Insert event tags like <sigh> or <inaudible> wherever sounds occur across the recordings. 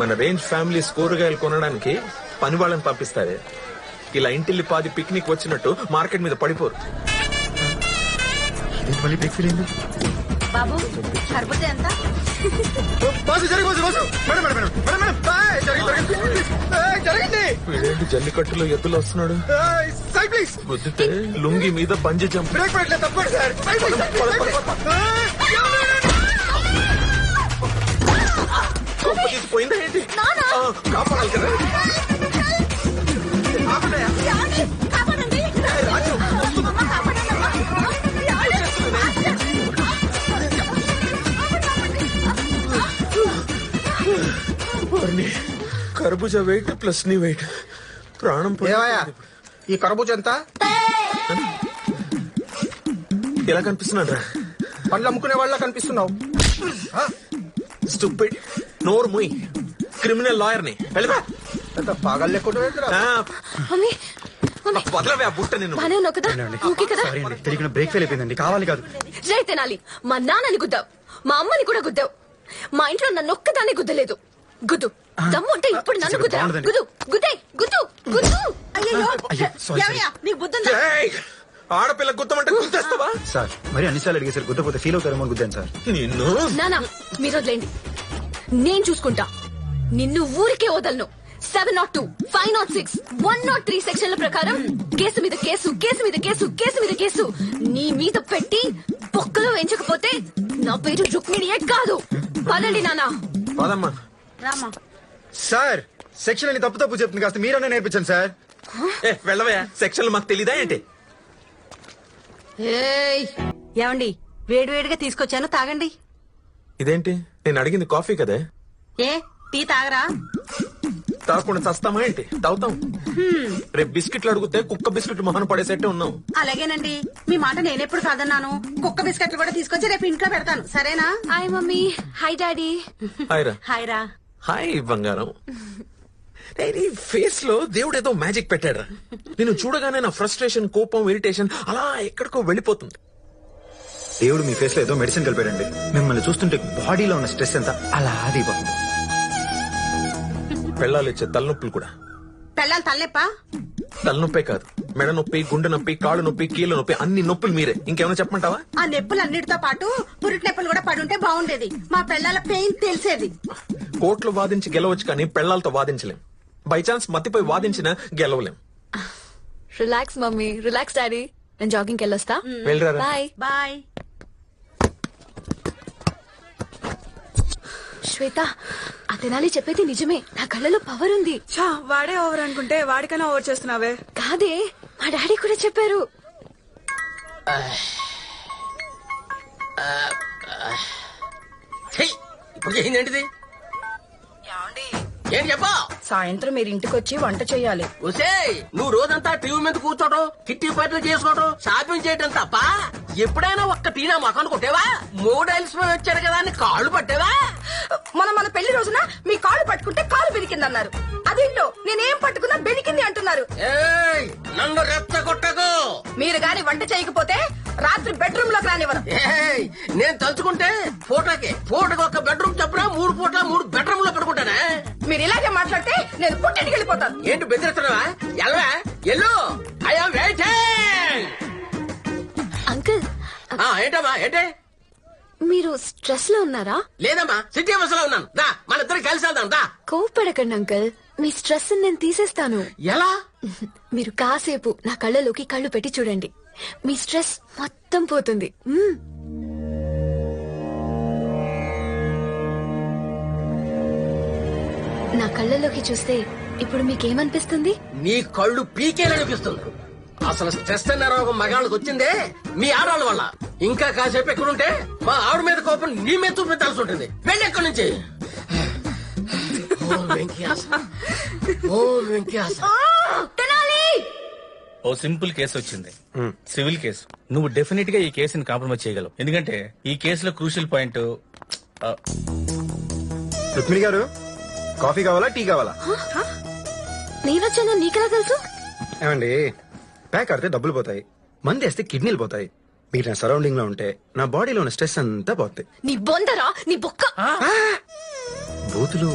మన range families కూరగాయలు కొనడానికి పని వాళ్ళని పంపిస్తారే. ఇలా ఇంటిల్లి పాది పిక్నిక్ వచ్చినట్టు మార్కెట్ మీద పడిపోరు. బాబు సరిపోతే ఎంత? వీడేంటి జల్లికట్టులో ఎద్దులు వస్తున్నాడు? గుద్దితే లుంగి మీద బంజి జంప్. బ్రేక్ పడట్లేదు తప్పండి సార్. తీసిపోయిందా ఏంటి కాపాడాలి కదా? కర్బూజా వెయిట్ ప్లస్ నీ వెయిట్ ప్రాణం ఏవయ్యా ఈ కరబూజ ఎంత? ఎలా కనిపిస్తున్నాడు రా పండ్లు అమ్ముకునే వాళ్ళ కనిపిస్తున్నావు. స్టూపిడ్ నోరు ముయ్. క్రిమినల్ లాయర్ని వెళ్ళిపా. ఎంత పాగల్ లేకుండా ఆ, మమ్మీ మమ్మీ. వదలవే ఆ బుట్ట నిన్ను. బానే ఉన్నావు కదా? ఓకే కదా? సారీ అండి తెలియకుండా బ్రేక్ ఫెయిల్ అయిపోయిందండి. కావాలి కాదు. జై తినాలి. మా నాన్నని గుద్దావు. మా అమ్మని కూడా గుద్దావు. మా ఇంట్లో నన్ను ఒక్కదాన్ని గుద్దలేదు. గుద్దు. దమ్ము అంటే ఇప్పుడు నన్ను గుద్దా. గుద్దు గుద్దే గుద్దు. గుద్దు అయ్యో. నీకు ఆడపిల్ల గుద్దమంటే గుద్దేస్తావా? సార్ మరి అన్నిసార్లు అడిగేసారు గుద్దపోతే ఫీల్ అవుతారేమో గుద్దాను సార్. నిన్ను. నానా మీరు వదిలేండి నేను చూసుకుంటా. నిన్ను ఊరికే వదలను. Seven naught two five naught six one naught three సెక్షన్ల ప్రకారం కేసు మీద కేసు కేసు మీద కేసు కేసు మీద కేసు. నీ మీద పెట్టి బొక్కలో వేయించకపోతే నా పేరు రుక్మిణియే కాదు. పదండి నానా పదమ్మా. రామా. సార్ సెక్షన్ అని తప్పు తప్పు చెప్తుంది. కాస్త మీరన్నా నేర్పించండి సార్. ఏ వెళ్ళవే సెక్షన్లు మాకు తెలీదా ఏంటి? ఏయ్. ఏమండి వేడివేడిగా తీసుకొచ్చాను తాగండి. ఇదేంటి? నేను అడిగింది కాఫీ కదే. ఏ టీ తాగరా? తాగకుండా చస్తామా ఏంటి? తాగుతాం. రేపు బిస్కెట్లు అడిగితే కుక్క బిస్కెట్ మొహన పడేసేట్టే ఉన్నాం. అలాగేనండి. మీ మాట నేనెప్పుడు కాదన్నాను. కుక్క బిస్కెట్లు కూడా తీసుకొచ్చి రేపు ఇంట్లో పెడతాను. సరేనా? Hi mummy. Hi daddy. Hi రా. హాయ్ రా హాయ్ బంగారం. నీ ఫేస్లో దేవుడు ఏదో మ్యాజిక్ పెట్టాడు నేను చూడగానే నా ఫ్రస్ట్రేషన్ కోపం ఇరిటేషన్ అలా ఎక్కడికో వెళ్ళిపోతుంది. దేవుడు మీ ఫేస్లో ఏదో మెడిసిన్ కలిపాడండి. మిమ్మల్ని చూస్తుంటే బాడీలో ఉన్న స్ట్రెస్ ఎంత అలా దిగిపోతుంది పెళ్ళాలు ఇచ్చే తలనొప్పులు కూడా. పెళ్ళాలి తల్లెప్ప తలనొప్పే కాదు. మెడ నొప్పి గుండె నొప్పి కాళ్ళు నొప్పి కీళ్ళ నొప్పి అన్ని నొప్పులు మీరే. ఇంకేమైనా చెప్పమంటావా? ఆ నొప్పులన్నిటితో పాటు పురిటి నొప్పులు కూడా పడుంటే బాగుండేది. మా పెళ్ళాల పెయిన్ తెలిసేది. కోర్టులో వాదించి గెలవచ్చు కానీ పెళ్ళాలతో వాదించలేం. బై ఛాన్స్ మత్తిపోయి వాదించినా గెలవలేం. Relax mummy. రిలాక్స్ డాడీ నేను జాగింగ్కి వెళ్ళొస్తా. వెళ్ళరా బాయ్ బాయ్ శ్వేత ఆ తెనాలి చెప్పేది నిజమే. నా కళ్ళలో పవర్ ఉంది. ఛా, వాడే ఓవర్ అనుకుంటే వాడికైనా ఓవర్ చేస్తున్నావే. కాదే మా డాడీ కూడా చెప్పారు. చెయ్ ఇప్పుడు చేసిందేంటిది ఏం చెప్పా? సాయంత్రం మీరు ఇంటికి వచ్చి వంట చేయాలి ఒసే నువ్వు రోజంతా టీవీ మీద కూర్చోటం కిట్టి పాటలు చేసుకోవటం షాపింగ్ చేయటం తప్ప ఎప్పుడైనా ఒక్క టీనా మొఖాన్ని కొట్టేవా మూడు అలసిపోయి వచ్చాడు కదా అని కాళ్ళు పట్టేవా? మన మన పెళ్ళి రోజున మీ కాళ్ళు పట్టుకుంటే కాలు బెనికింది అన్నారు అదేంటో నేనేం పట్టుకున్నా బెనికింది అంటున్నారు. ఏయ్ నన్ను రెచ్చగొట్టకు. మీరు గాని వంట చేయకపోతే రాత్రి బెడ్రూమ్లోకి రానివ్వను. ఏయ్ నేను తలుచుకుంటే ఫోటోకి ఫోటోకి ఒక బెడ్రూమ్ చెప్పరా మూడు ఫోటో మూడు బెడ్రూమ్లో పెట్టుకుంటానే మీరు ఇలాగే మాట్లాడితే నేను పుట్టింటికి వెళ్ళిపోతాను. ఏంటి బెదిరిస్తున్నావా? ఎల్వా ఎల్లు ఐఎమ్ వెయిటింగ్. అంకుల్ ఏంటమ్మా ఏంటి? మీరు స్ట్రెస్లో ఉన్నారా? లేదమ్మా సిటీ బస్లో ఉన్నాను. దా మన ఇద్దరు కలిసి వెళ్దాం దా. కోపడకండి అంకుల్. మీ స్ట్రెస్ నేను తీసేస్తాను. ఎలా? <laughs> మీరు కాసేపు నా కళ్ళలోకి కళ్ళు పెట్టి చూడండి. మీ స్ట్రెస్ మొత్తం పోతుంది. మ్మ్. నా కళ్ళలోకి చూస్తే ఇప్పుడు మీకేమనిపిస్తుంది? నీ కళ్ళు పీకేలనిపిస్తుంది అసలు స్ట్రెస్ అనే రోగం మగాళ్ళకి వచ్చిందే మీ ఆడవాళ్ళ వల్ల. ఇంకా కాసేపు ఎక్కడుంటే మా ఆవిడ మీద కోపం నీ మీద చూపించాల్సి ఉంటుంది. వెళ్ళి ఎక్కడి నుంచి? ఓ వెంకయాస. ఓ వెంకయాస. తెనాలి! ఓ సింపుల్ కేసు వచ్చింది. Civil case. నువ్వు డెఫినెట్గా ఈ కేసుని కాంప్రమైజ్ చేయగలవు. ఎందుకంటే ఈ కేసులో క్రూషియల్ పాయింట్ రుక్మిణి గారు కాఫీ కావాలా టీ కావాలా? నేనొచ్చాను నీకెలా తెలుసు? ఏమండి ప్యాక్ ఆడితే డబ్బులు పోతాయి. మంది వేస్తే కిడ్నీలు పోతాయి. మీరు నా సరౌండింగ్లో ఉంటే నా బాడీలో ఉన్న స్ట్రెస్ అంతా పోతాయి నీ బొందరా? నీ బొక్క? బూతులు.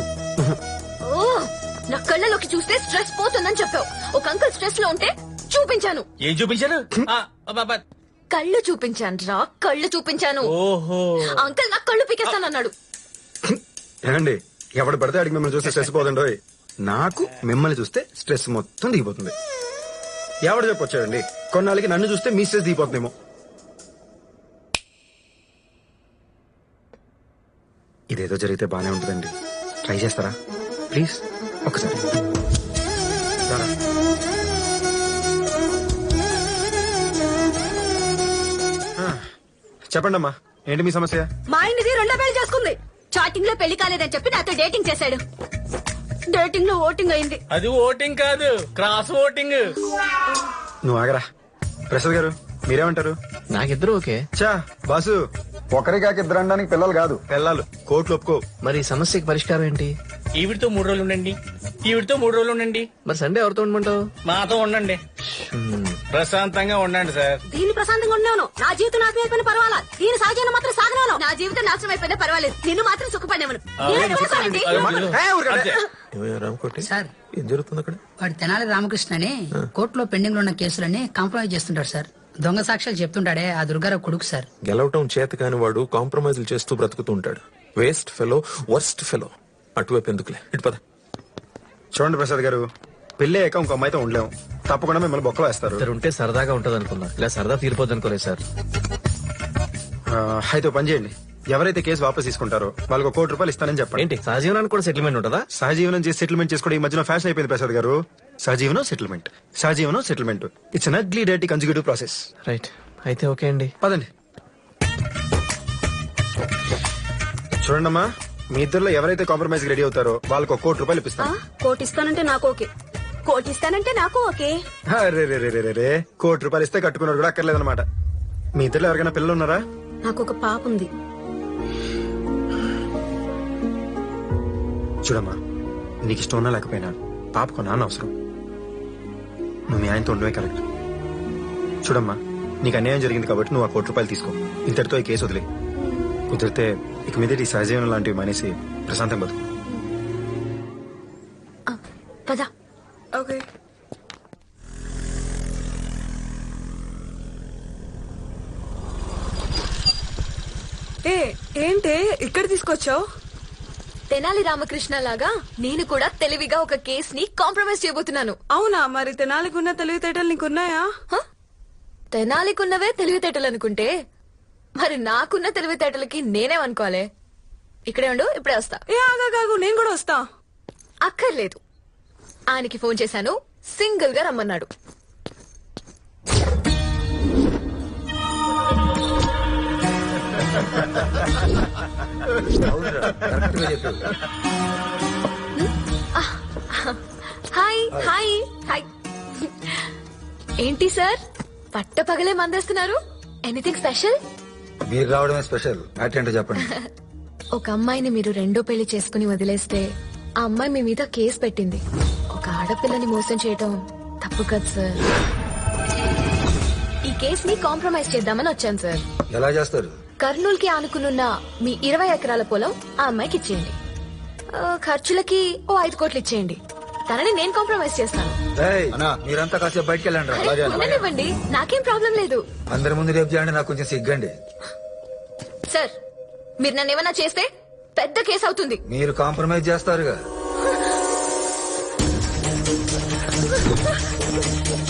నా కళ్ళలోకి చూస్తే స్ట్రెస్ పోతుందని చెప్పావు. ఒక అంకుల్ స్ట్రెస్లో ఉంటే చూపించాను. ఏం చూపించాను. కళ్ళు చూపించాను రా కళ్ళు చూపించాను. ఓహో. అంకుల్ నా కళ్ళు పీకేస్తానన్నాడు ఏమండి ఎవడు పడితే అడిగి మిమ్మల్ని చూస్తే స్ట్రెస్ పోదండి నాకు మిమ్మల్ని చూస్తే స్ట్రెస్ మొత్తం దిగిపోతుంది. ఎవడు చెప్పొచ్చాడండి? కొన్నాళ్ళకి నన్ను చూస్తే మీ స్ట్రెస్ దిగిపోతుందేమో. ఇదేదో జరిగితే బానే ఉంటుందండి. ట్రై చేస్తారా? ప్లీజ్ ఒకసారి. చెప్పండమ్మా ఏంటి మీ సమస్య? మా ఆయనది రెండో పెళ్ళి చేసుకుంది. చాటింగ్లో పెళ్ళి కాలేదని చెప్పి నాతో డేటింగ్ చేశాడు. డేటింగ్లో ఓటింగ్ అయింది. అది ఓటింగ్ కాదు క్రాస్ ఓటింగ్ నువ్వు ఆగరా. ప్రసాద్ గారు మీరేమంటారు? నాకిద్దరు ఓకే. చా బాసు. ఒకరి కాక ఇద్దరు అనడానికి పిల్లలు కాదు. పిల్లలు. కోట్లు ఒప్పుకో. మరి ఈ సమస్యకి పరిష్కారం ఏంటి? ఈవిడితో మూడు రోజులు ఉండండి. ఈవిడితో మూడు రోజులు ఉండండి. మరి సండే ఎవరితో ఉండమంటావు? మాతో ఉండండి. ప్రశాంతంగా ఉండండి సార్. దీన్ని ప్రశాంతంగా ఉన్నాను నా జీవితం నాశనం అయిపోయిన పర్వాలా? దీని సహజాన్ని మాత్రం సాగనాను నా జీవితం నాశనం అయిపోయినా పర్వాలేదు. నిన్ను మాత్రం రామకోటి సార్. ఏం జరుగుతుంది అక్కడ? వాడు తెనాలి రామకృష్ణ అని కోర్టులో పెండింగ్లో ఉన్న కేసులన్నీ కాంప్రమైజ్ చేస్తుంటాడు సార్. దొంగ సాక్ష్యాలు చెప్తుంటాడే ఆ దుర్గారావు కొడుకు సార్. గెలవటం చేత కాని వాడు కాంప్రమైజ్లు చేస్తూ బ్రతుకుతూ ఉంటాడు వేస్ట్ ఫెలో వర్స్ట్ ఫెలో. అటువైపు ఎందుకులే? ఇటు పద. చూడండి ప్రసాద్ గారు పెళ్ళి అయ్యాక ఇంకో అమ్మాయితో ఉండలేము తప్పకుండా మిమ్మల్ని బొక్కలో వేస్తారు. ఇద్దరు ఉంటే సరదాగా ఉంటది అనుకున్నా ఇలా సరదా తీరిపోద్ది అనుకోలేదు సార్. ఆ, అయితే ఓ పని చేయండి. ఎవరైతే కేసు వాపస్ తీసుకుంటారో వాళ్ళకి కోటి రూపాయలు ఇస్తానని చెప్పండి. ఏంటి సహజీవనానికి కూడా సెటిల్మెంట్ ఉంటుందా? సహజీవనం చేసి సెటిల్మెంట్ చేసుకోవడం ఈ మధ్యన ఫ్యాషన్ అయిపోయింది ప్రసాద్ గారు. సహజీవనం సెటిల్మెంట్ సహజీవనం సెటిల్మెంట్ ఇట్స్ అన్ అగ్లీ డైటీ కన్సిక్యూటివ్ ప్రాసెస్ రైట్ అయితే ఓకే అండి. పదండి. చూడండమ్మా మీ ఇద్దరులో ఎవరైతే కాంప్రమైజ్ రెడీ అవుతారో వాళ్ళకి ఒక కోటి రూపాయలు ఇప్పిస్తాను. కోటిస్తానంటే నాకు ఓకే. కోటిస్తానంటే నాకు ఓకే. అరే రే రే రే రే కోటి రూపాయలు ఇస్తే కట్టుకున్నారు కూడా అక్కర్లేదన్నమాట. మీ ఇద్దరులో ఎవరికైనా పిల్లలు ఉన్నారా? నాకు ఒక పాప ఉంది. చూడమ్మా నీకు ఇష్టం ఉన్నా లేకపోయినా పాపకు నాన్న అవసరం. నువ్వు మీ ఆయనతో ఉండవే కరెక్ట్. చూడమ్మా నీకు అన్యాయం జరిగింది కాబట్టి నువ్వు ఆ కోటి రూపాయలు తీసుకో. ఇంతటితో ఈ కేసు వదిలే. కుదిరితే ఇక మీద ఈ సహజీవనం లాంటివి మానేసి ప్రశాంతం బతుకు. పద. ఓకే. ఏ ఏంటే? ఇక్కడ తీసుకొచ్చావు? తెనాలి రామకృష్ణ లాగా నేను కూడా తెలివిగా ఒక కేస్ని కాంప్రమైజ్ చేయబోతున్నాను. అవునా? మరి తెనాలికున్న తెలివితేటలు నీకున్నాయా? హ? తెనాలికున్నవే తెలివితేటలు అనుకుంటే మరి నాకున్న తెలివితేటలకి నేనేమనుకోవాలి ఇక్కడే ఉండు ఇప్పుడే వస్తా. ఏ ఆగాగాగు నేను కూడా వస్తా. అక్కర్లేదు. ఆయనకి ఫోన్ చేశాను సింగిల్గా రమ్మన్నాడు. Hi hi hi. ఏంటి సార్? పట్ట పగలే మందేస్తున్నారు? ఎనీథింగ్ స్పెషల్ మీరు రావడమే స్పెషల్ చెప్పండి. <laughs> ఒక అమ్మాయిని మీరు రెండో పెళ్ళి చేసుకుని వదిలేస్తే ఆ అమ్మాయి మీ మీద కేసు పెట్టింది. ఒక ఆడపిల్లని మోసం చేయటం తప్పు కదా సార్. ఈ కేసుని కాంప్రమైజ్ చేద్దామని వచ్చాను సార్. ఎలా చేస్తారు? కర్నూలు కి ఆనుకునున్న మీ ఇరవై ఎకరాల పొలం ఆ అమ్మాయికి ఇచ్చేయండి. ఆ, ఖర్చులకి ఓ ఐదు కోట్లు ఇచ్చేయండి. తనని నేను కాంప్రమైజ్ చేస్తాను. ఏయ్, మీరంతా కాసేపు బయటకు వెళ్ళండి రా. అలాగే అన్న. ఉండనివ్వండి. నాకేం ప్రాబ్లం లేదు. అందరి ముందు రేపు చేయండి నాకు కొంచెం సిగ్గండి. సార్ మీరు నన్ను ఏమన్నా చేస్తే పెద్ద కేసు అవుతుంది. మీరు కాంప్రమైజ్ చేస్తారుగా.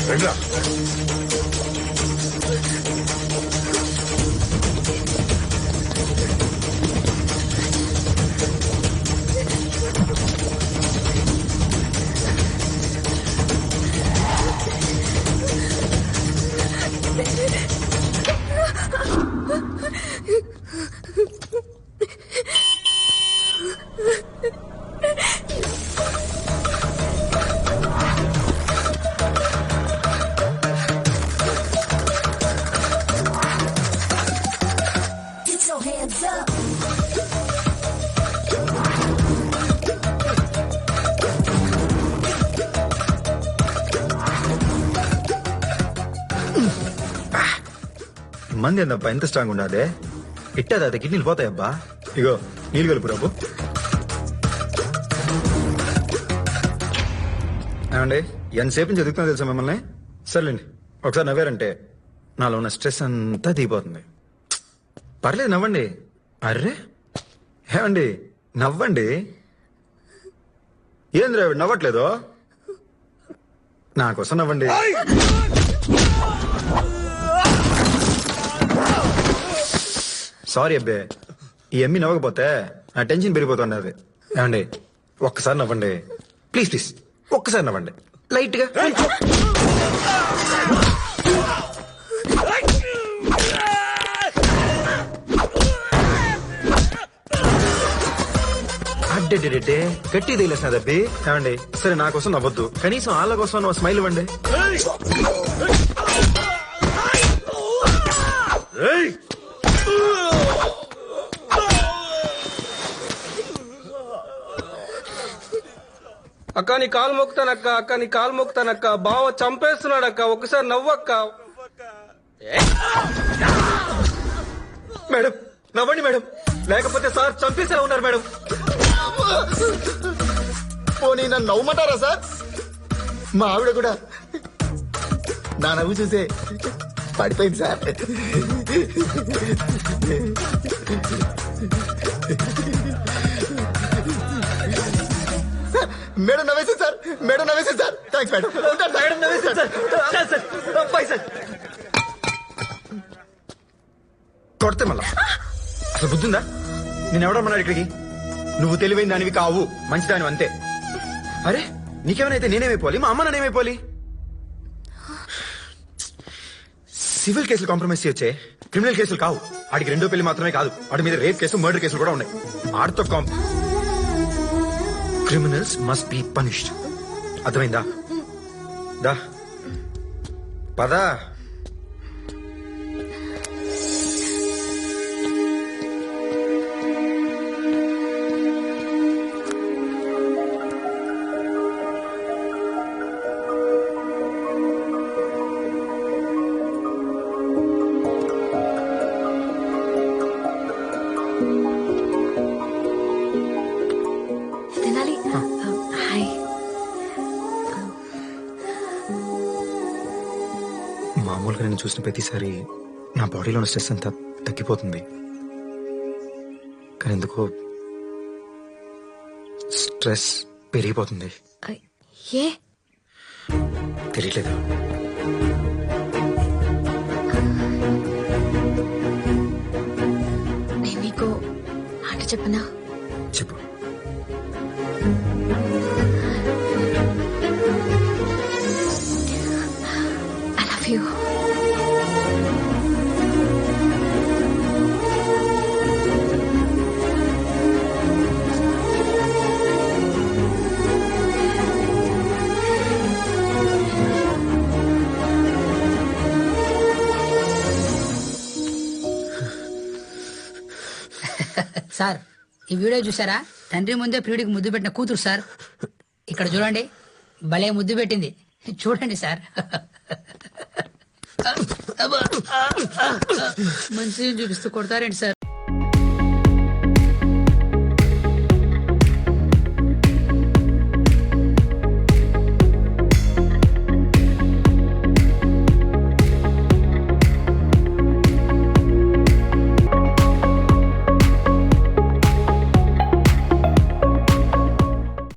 రండిరా. మంది ఏందబ్బా ఎంత స్ట్రాంగ్ ఉండదే ఇట్టదా అది కిడ్నీలు పోతాయబ్బా ఇగో నీళ్ళు కలుపు రాబు ఏమండి ఎంతసేపు నుంచి చదువుతున్నా తెలుసా మిమ్మల్ని? సర్లేండి ఒకసారి నవ్వారంటే నాలో ఉన్న స్ట్రెస్ అంతా దిగిపోతుంది. పర్లేదు నవ్వండి. అర్రే? ఏమండి నవ్వండి. ఏంది ద్రావిడ్ నవ్వట్లేదు? నా కోసం నవ్వండి. సారీ అబ్బే. ఈ ఎమ్మి నవ్వకపోతే నా టెన్షన్ పెరిగిపోతున్నది. ఏమండి? ఒక్కసారి నవ్వండి. ప్లీజ్ ప్లీజ్ ఒక్కసారి నవ్వండి. లైట్గా అడ్డెడ్డెడ్డే గట్టి తగిలేసినది అబ్బి ఏమండి? సరే నా కోసం నవ్వద్దు. కనీసం వాళ్ళ కోసం నువ్వు స్మైల్ ఇవ్వండి. అక్క నీ కాలు మొక్కుతానక్క అక్క నీ కాలు మొక్కుతానక్క. బావ చంపేస్తున్నాడు అక్క ఒకసారి నవ్వక్క. మేడం నవ్వండి మేడం. లేకపోతే సార్ చంపేసే ఉన్నారు మేడం. పోనీ నన్ను నవ్వమంటారా సార్? మా ఆవిడ కూడా నా నవ్వు చూసే పడిపోయింది సార్ సార్, మేడం నవ్వేసింది సార్. మేడం నవ్వేసింది సార్. Thanks madam. ఉంటాను. Madam sir. Sir, sir, bye sir. కొడితే మళ్ళా. అసలు బుద్ధిందా? నేను ఎవడమ్మన్నాడు ఇక్కడికి? నువ్వు తెలివైన దానివి కావు. మంచిదాని అంతే. అరే నీకేమైనా నేనేమైపోవాలి మా అమ్మ నానేమైపోవాలి సివిల్ కేసులు కాంప్రమైజ్ చేయొచ్చే. క్రిమినల్ కేసులు కావు. ఆడికి రెండో పెళ్ళి మాత్రమే కాదు. వాడి మీద రేప్ కేసు మర్డర్ కేసులు కూడా ఉన్నాయి. ఆడితో కాంప్ క్రిమినల్స్ మస్ట్ బి పనిష్డ్ అర్థమైందా? దా. పదా. చూసిన ప్రతిసారి నా బాడీలో ఉన్న స్ట్రెస్ అంతా తగ్గిపోతుంది. కానీ ఎందుకో స్ట్రెస్ పెరిగిపోతుంది. ఏ? తెలియట్లేదు నేను నీకు మాట చెప్పనా? సార్ ఈ వీడియో చూసారా? తండ్రి ముందే ప్రియుడికి ముద్దు పెట్టిన కూతురు సార్. ఇక్కడ చూడండి భలే ముద్దు పెట్టింది. చూడండి సార్. మంచి చూపిస్తూ కొడతారేంటి సార్?